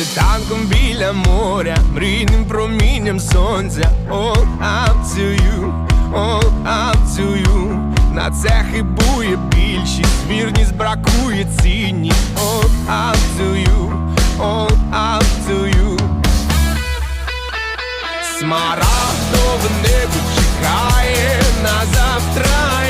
Світанком біля моря, мрійним промінням сонця. All up На це хибує більшість, вірність бракує цінність All up to you, all up Смарагдове небо чекає на завтра.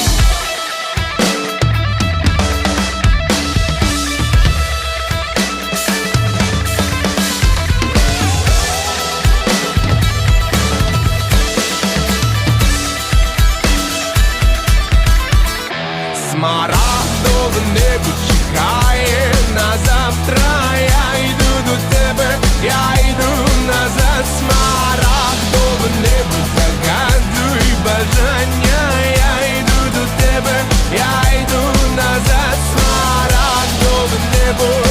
Смарагдове небо чекає на. Я йду до тебе, я йду назад. Смарагдове небо загадуй бажання. Я йду до тебе, я йду назад. Смарагдове небо,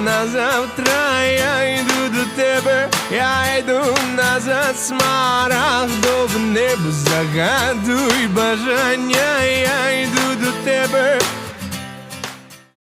на завтра. Я йду до тебе, я йду назад, в небо, загадуй бажання, я йду до тебе,